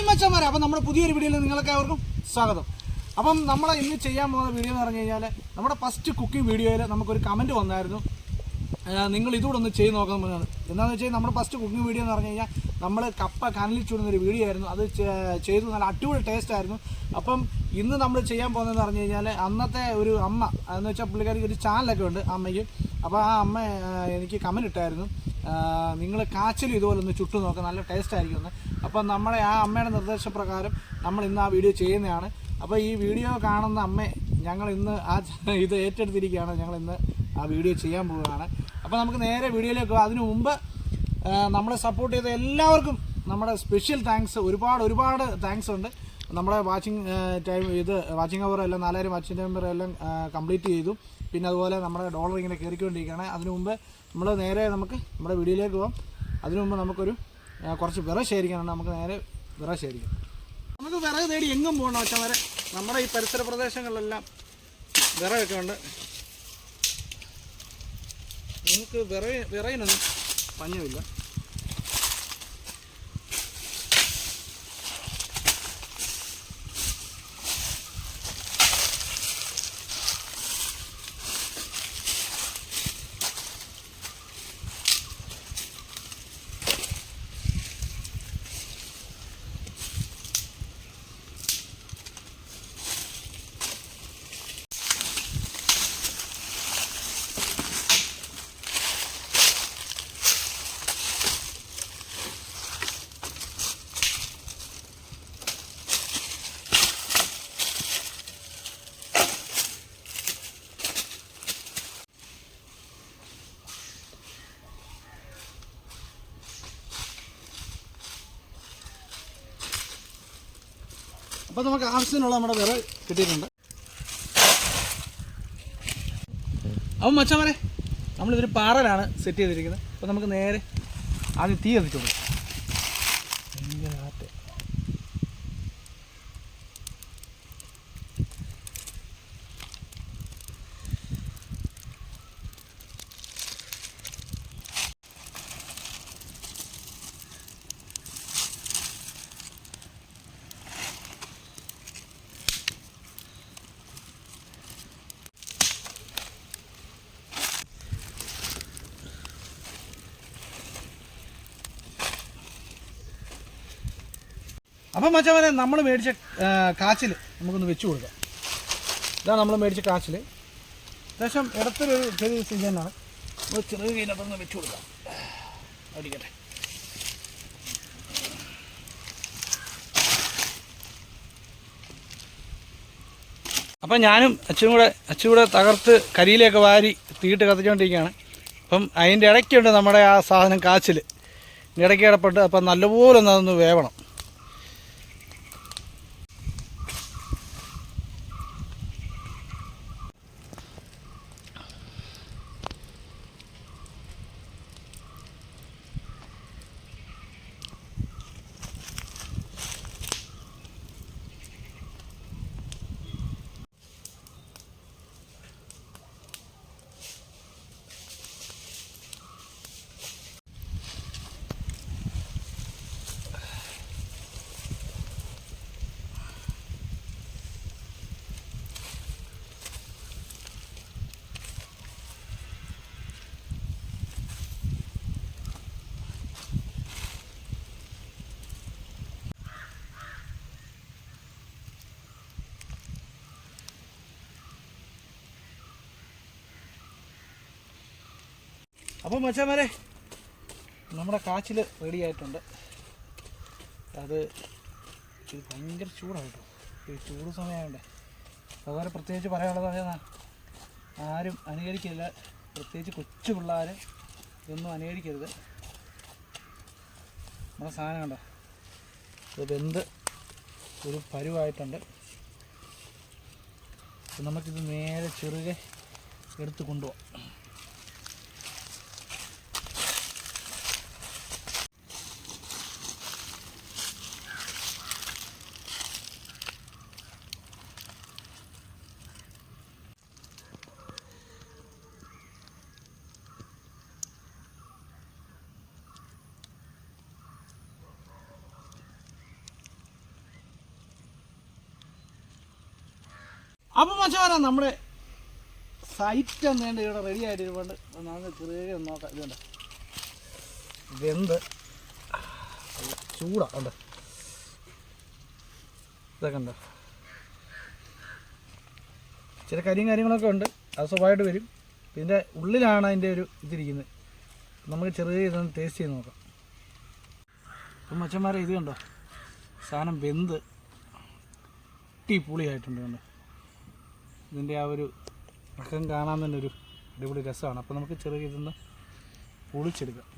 Hi മച്ചന്മാരെ. അപ്പം നമ്മുടെ പുതിയൊരു വീഡിയോയിൽ നിങ്ങൾക്ക് ഏവർക്കും സ്വാഗതം. അപ്പം നമ്മൾ ഇന്ന് ചെയ്യാൻ പോകുന്ന വീഡിയോ എന്ന് പറഞ്ഞു കഴിഞ്ഞാൽ നമ്മുടെ ഫസ്റ്റ് കുക്കിംഗ് വീഡിയോയിൽ നമുക്കൊരു കമന്റ് വന്നായിരുന്നു. നിങ്ങൾ ഇതുകൂടെ ഒന്ന് ചെയ്ത് നോക്കണമെന്നാണ് എന്താണെന്ന് വെച്ചാൽ നമ്മുടെ ഫസ്റ്റ് കുക്കിംഗ് വീഡിയോ എന്ന് പറഞ്ഞു കഴിഞ്ഞാൽ നമ്മൾ കപ്പ കനലിൽ ചൂടുന്ന ഒരു വീഡിയോ ആയിരുന്നു. അത് ചെയ്തു നല്ല അടിപൊളി ടേസ്റ്റ് ആയിരുന്നു. അപ്പം ഇന്ന് നമ്മൾ ചെയ്യാൻ പോകുന്നതെന്ന് പറഞ്ഞു കഴിഞ്ഞാൽ അന്നത്തെ ഒരു അമ്മ എന്ന് വെച്ചാൽ പുള്ളിക്കാരിക്ക് ഒരു ചാനലൊക്കെ ഉണ്ട് അമ്മയ്ക്ക്. അപ്പോൾ ആ അമ്മ എനിക്ക് കമന്റ് ഇട്ടായിരുന്നു. നിങ്ങൾ കാച്ചിൽ ഇതുപോലെ ഒന്ന് ചുട്ടു നോക്കുക നല്ല ടേസ്റ്റ് ആയിരിക്കും എന്ന് അപ്പം നമ്മളെ ആ അമ്മയുടെ നിർദ്ദേശപ്രകാരം നമ്മൾ ഇന്ന് ആ വീഡിയോ ചെയ്യുന്നതാണ്. അപ്പോൾ ഈ വീഡിയോ കാണുന്ന അമ്മ ഞങ്ങൾ ഇന്ന് ആ ഇത് ഏറ്റെടുത്തിരിക്കുകയാണ്. ഞങ്ങൾ ഇന്ന് ആ വീഡിയോ ചെയ്യാൻ പോവുകയാണ്. അപ്പോൾ നമുക്ക് നേരെ വീഡിയോയിലേക്ക് അതിനു മുമ്പ് നമ്മളെ സപ്പോർട്ട് ചെയ്ത എല്ലാവർക്കും നമ്മുടെ സ്പെഷ്യൽ താങ്ക്സ് ഒരുപാട് ഒരുപാട് താങ്ക്സ് ഉണ്ട്. നമ്മുടെ വാച്ചിങ് ടൈം ഇത് വാച്ചിങ് അവർ എല്ലാം നാലായിരം വാച്ചിങ് ടൈം എല്ലാം കംപ്ലീറ്റ് ചെയ്തു. പിന്നെ അതുപോലെ നമ്മുടെ ഡോളർ ഇങ്ങനെ കയറിക്കൊണ്ടിരിക്കുകയാണ്. അതിനു മുമ്പ് നമ്മൾ നേരെ നമുക്ക് നമ്മുടെ വീഡിയോയിലേക്ക് പോകാം അതിനു മുമ്പ് നമുക്കൊരു കുറച്ച് വിറ ശേഖരിക്കാനാണ് നമുക്ക് നേരെ വിറ ശേഖരിക്കാം. നമുക്ക് വിറക് തേടി എങ്ങും പോകണം വെച്ചാൽ വരെ നമ്മുടെ ഈ പരിസര പ്രദേശങ്ങളിലെല്ലാം വിറകൊക്കെ ഉണ്ട്. നമുക്ക് വിറ വിറയിനൊന്നും പഞ്ഞമില്ല. അപ്പോൾ നമുക്ക് ആവശ്യത്തിനുള്ള നമ്മുടെ വിറ കിട്ടിയിട്ടുണ്ട്. അപ്പം മച്ചാമാരെ നമ്മളിതൊരു പാറലാണ് സെറ്റ് ചെയ്തിരിക്കുന്നത്. അപ്പോൾ നമുക്ക് നേരെ ആദ്യം തീ കത്തിച്ചു ഭയങ്കര കാറ്റ് അപ്പം മച്ചവനെ നമ്മൾ മേടിച്ച കാച്ചിൽ നമുക്കൊന്ന് വെച്ച് കൊടുക്കാം. ഇതാണ് നമ്മൾ മേടിച്ച കാച്ചിൽ ഏകദേശം ഇടത്തൊരു ചെറിയ സീസണാണ് നമ്മൾ ചെറിയ കയ്യിലൊന്ന് വെച്ച് കൊടുക്കാം. അടിക്കട്ടെ. അപ്പം ഞാനും അച്ഛനും കൂടെ അച്ഛൻ കൂടെ തകർത്ത് കരിയിലൊക്കെ വാരി തീയിട്ട് കത്തിച്ചുകൊണ്ടിരിക്കുകയാണ് അപ്പം അതിന്റെ ഇടയ്ക്കുണ്ട് നമ്മുടെ ആ സാധനം കാച്ചിൽ ഇടയ്ക്ക് ഇടപെട്ട് അപ്പം നല്ലപോലെ ഒന്ന് അതൊന്ന് വേവണം. അപ്പം മച്ചാമാരെ നമ്മുടെ കാച്ചിൽ റെഡി ആയിട്ടുണ്ട്. അത് ഇത് ഭയങ്കര ചൂടാണ് കേട്ടോ. ഈ ചൂട് സമയമുണ്ട് അതുപോലെ പ്രത്യേകിച്ച് പറയാനുള്ളത് പറയുന്ന ആരും അനുകരിക്കില്ല. പ്രത്യേകിച്ച് കൊച്ചു പിള്ളേർ ഇതൊന്നും അനുകരിക്കരുത്. നമ്മുടെ സാധനം കണ്ടോ? ഇത് വെന്ത് ഒരു പരുവായിട്ടുണ്ട്. നമുക്കിത് നേരെ ചെറുകെ എടുത്ത് കൊണ്ടുപോകാം അപ്പം മച്ചാ നമ്മുടെ സൈറ്റ് എന്നേണ്ട ഇവിടെ റെഡി ആയിട്ട് നമുക്ക് ചെറിയ നോക്കാം. ഇതുണ്ട്. വെന്ത്. ചൂടാ ഉണ്ട്. ഇതൊക്കെ ഉണ്ട്. ചില കരിയും കാര്യങ്ങളൊക്കെ ഉണ്ട്. അത് സ്വഭാവമായിട്ട് വരും. ഇതിന്റെ ഉള്ളിലാണ് അതിന്റെ ഒരു ഇതിരിക്കുന്നത്. നമുക്ക് ചെറിയ ഇതൊന്ന് ടേസ്റ്റ് ചെയ്ത് നോക്കാം. അപ്പം മച്ചന്മാരെ ഇത് കണ്ടോ? സാധനം വെന്ത്. അടിപൊളിയായിട്ടുണ്ട് കണ്ടോ? ഇതിന്റെ ആ ഒരു അക്കം കാണാൻ തന്നെ ഒരു അടിപൊളി രസമാണ്. അപ്പോൾ നമുക്ക് ചെറിയ ഇതൊന്ന് പൊളിച്ചെടുക്കാം.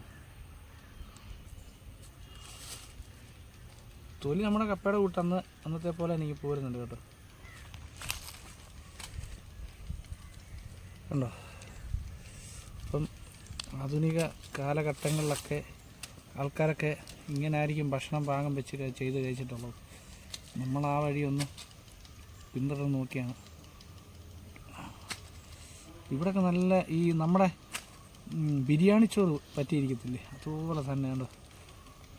തൊലി നമ്മുടെ കപ്പയുടെ കൂട്ട് അന്ന് അന്നത്തെ പോലെ എനിക്ക് പോരുന്നുണ്ട് കേട്ടോ. കണ്ടോ? അപ്പം ആധുനിക കാലഘട്ടങ്ങളിലൊക്കെ ആൾക്കാരൊക്കെ ഇങ്ങനെ ആയിരിക്കും ഭക്ഷണം പാകം വെച്ച് ചെയ്ത് കഴിച്ചിട്ടുള്ളത്. നമ്മൾ ആ വഴി ഒന്ന് പിന്തുടർന്ന് നോക്കിയാണ്. ഇവിടെയൊക്കെ നല്ല ഈ നമ്മുടെ ബിരിയാണി ചോറ് പറ്റിയിരിക്കത്തില്ലേ? അതുപോലെ തന്നെ കണ്ടോ?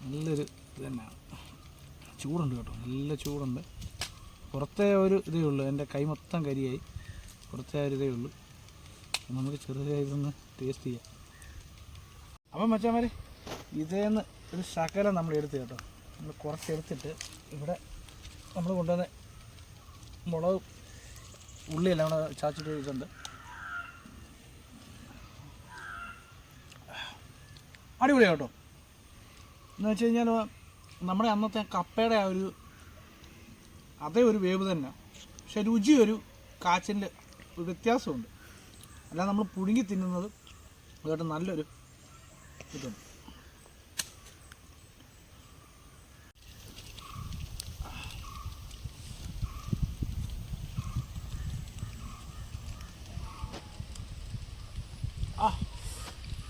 നല്ലൊരു ഇത് തന്നെയാണ്. ചൂടുണ്ട് കേട്ടോ. നല്ല ചൂടുണ്ട്. പുറത്തെ ഒരു ഇതേ ഉള്ളൂ. എന്റെ കൈ മൊത്തം കരിയായി. പുറത്തെ ഒരു ഇതേ ഉള്ളൂ. നമുക്ക് ചെറുതായി ഇതൊന്ന് ടേസ്റ്റ് ചെയ്യാം. അപ്പം മച്ചാമാരെ ഇതേന്ന് ഒരു ശകലം നമ്മൾ എടുത്ത് കേട്ടോ. നമ്മൾ കുറച്ച് എടുത്തിട്ട് ഇവിടെ നമ്മൾ കൊണ്ടുവന്ന് മുളക് ഉള്ളിയെല്ലാം കൂടെ ചാച്ചിട്ട് വെച്ചിട്ടുണ്ട് അടിപൊളിയാണ് കേട്ടോ എന്ന് വെച്ച് കഴിഞ്ഞാൽ നമ്മുടെ അന്നത്തെ കപ്പയുടെ ആ ഒരു അതേ ഒരു വേവ് തന്നെ. പക്ഷെ രുചി ഒരു കാച്ചിന്റെ ഒരു വ്യത്യാസമുണ്ട്. അല്ലാതെ നമ്മൾ പുഴുങ്ങി തിന്നുന്നത് അതുകൊണ്ട് നല്ലൊരു ഇതുണ്ട്.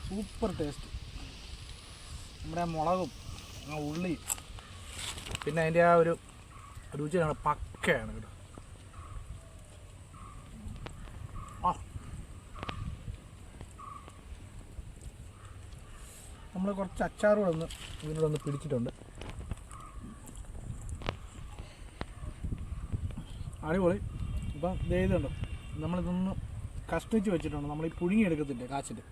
Super taste. നമ്മുടെ മുളകും ആ ഉള്ളിയും പിന്നെ അതിന്റെ ആ ഒരു രുചിയാണ് പക്കയാണ് കേട്ടോ. നമ്മൾ കുറച്ച് ഇതിലൂടെ ഒന്ന് പിടിച്ചിട്ടുണ്ട്. അടിപൊളി. ഇപ്പം ഇതുണ്ട്. നമ്മളിതൊന്ന് കഷ്ണിച്ച് വെച്ചിട്ടുണ്ട്. നമ്മൾ ഈ പുഴുങ്ങി എടുക്കത്തില്ലേ കാച്ചിട്ട്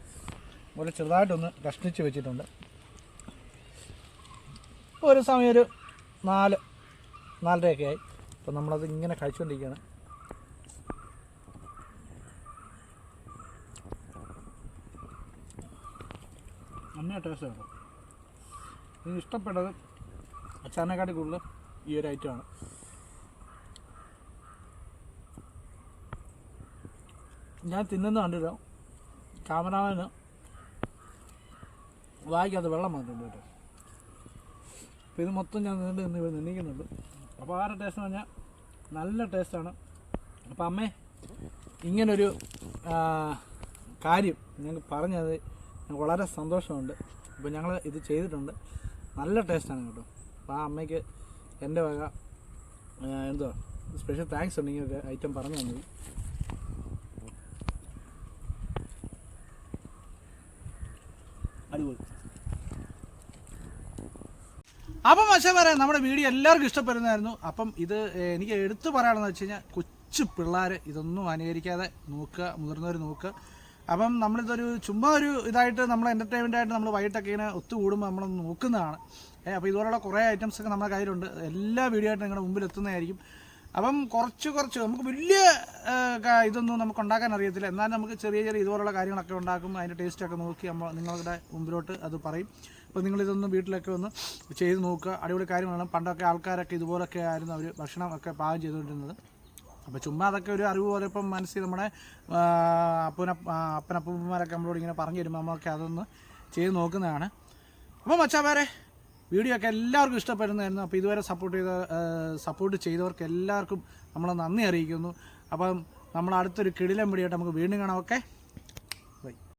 അതുപോലെ ചെറുതായിട്ടൊന്ന് കഷ്ണിച്ച് വെച്ചിട്ടുണ്ട്. ഒരു സമയം ഒരു നാല് നാലരയൊക്കെ ആയി. അപ്പോൾ നമ്മളത് ഇങ്ങനെ കഴിച്ചുകൊണ്ടിരിക്കുകയാണ് ടേസ്റ്റ് ഇഷ്ടപ്പെട്ടത് അച്ചാറിനെക്കാട്ടി കൂടുതൽ ഈ ഒരു ഐറ്റമാണ് ഞാൻ തിന്നുന്ന കണ്ടില്ല. ക്യാമറാമാന് വായിക്കാത്ത വെള്ളം വന്നിട്ടുണ്ട് കേട്ടോ. അപ്പോൾ ഇത് മൊത്തം ഞാൻ നീണ്ട് നിന്ന് ഇവിടെ നിന്നിക്കുന്നുണ്ട് അപ്പോൾ ആരുടെ ടേസ്റ്റ് എന്ന് പറഞ്ഞാൽ നല്ല ടേസ്റ്റാണ് അപ്പോൾ അമ്മേ ഇങ്ങനൊരു കാര്യം ഞങ്ങൾക്ക് പറഞ്ഞത് വളരെ സന്തോഷമുണ്ട്. അപ്പോൾ ഞങ്ങൾ ഇത് ചെയ്തിട്ടുണ്ട്. നല്ല ടേസ്റ്റാണ് കേട്ടോ. അപ്പോൾ ആ അമ്മയ്ക്ക് എന്റെ വക എന്തോ സ്പെഷ്യൽ താങ്ക്സ് ഉണ്ട് ഇങ്ങനെ ഐറ്റം പറഞ്ഞു തന്നത്. അടിപൊളി. അപ്പം പക്ഷേ പറയാം നമ്മുടെ വീഡിയോ എല്ലാവർക്കും ഇഷ്ടപ്പെടുന്നതായിരുന്നു. അപ്പം ഇത് എനിക്ക് എടുത്തു പറയാണെന്ന് വെച്ച് കഴിഞ്ഞാൽ കൊച്ചു പിള്ളേർ ഇതൊന്നും അനുകരിക്കാതെ നോക്കുക മുതിർന്നവർ നോക്കുക. അപ്പം നമ്മളിതൊരു ചുമ്മാ ഒരു ഇതായിട്ട് നമ്മൾ എന്റർടൈൻമെന്റ് ആയിട്ട് നമ്മൾ വൈകിട്ടൊക്കെ ഇങ്ങനെ ഒത്തുകൂടുമ്പോൾ നമ്മളൊന്ന് നോക്കുന്നതാണ്. ഏഹ്, അപ്പോൾ ഇതുപോലുള്ള കുറേ ഐറ്റംസ് ഒക്കെ നമ്മുടെ കയ്യിലുണ്ട്. എല്ലാ വീഡിയോ ആയിട്ട് നിങ്ങളുടെ മുമ്പിൽ എത്തുന്നതായിരിക്കും. അപ്പം കുറച്ച് കുറച്ച് നമുക്ക് വലിയ ഇതൊന്നും നമുക്ക് ഉണ്ടാക്കാൻ അറിയത്തില്ല. എന്നാലും നമുക്ക് ചെറിയ ചെറിയ ഇതുപോലുള്ള കാര്യങ്ങളൊക്കെ ഉണ്ടാക്കും. അതിന്റെ ടേസ്റ്റൊക്കെ നോക്കി നമ്മൾ നിങ്ങളുടെ മുമ്പിലോട്ട് അത് പറയും. അപ്പോൾ നിങ്ങളിതൊന്ന് വീട്ടിലൊക്കെ ഒന്ന് ചെയ്ത് നോക്കുക. അടിപൊളി കാര്യങ്ങളാണ്. പണ്ടൊക്കെ ആൾക്കാരൊക്കെ ഇതുപോലൊക്കെ ആയിരുന്നു അവർ ഭക്ഷണം ഒക്കെ പാകം ചെയ്തുകൊണ്ടിരുന്നത്. അപ്പോൾ ചുമ്മാ അതൊക്കെ ഒരു അറിവ് പോലെ ഇപ്പം മനസ്സിൽ നമ്മുടെ അപ്പന അപ്പനപ്പന്മാരൊക്കെ നമ്മളോട് ഇങ്ങനെ പറഞ്ഞു തരുമ്പോൾ നമ്മളൊക്കെ അതൊന്ന് ചെയ്ത് നോക്കുന്നതാണ്. അപ്പോൾ മച്ചാമാരെ വീഡിയോ ഒക്കെ എല്ലാവർക്കും ഇഷ്ടപ്പെടുന്നതായിരുന്നു. അപ്പോൾ ഇതുവരെ സപ്പോർട്ട് ചെയ്ത സപ്പോർട്ട് ചെയ്തവർക്ക് എല്ലാവർക്കും നമ്മൾ നന്ദി അറിയിക്കുന്നു. അപ്പം നമ്മൾ അടുത്തൊരു കിടിലം പിടിയായിട്ട് നമുക്ക് വീണ്ടും കാണാം. ഓക്കെ?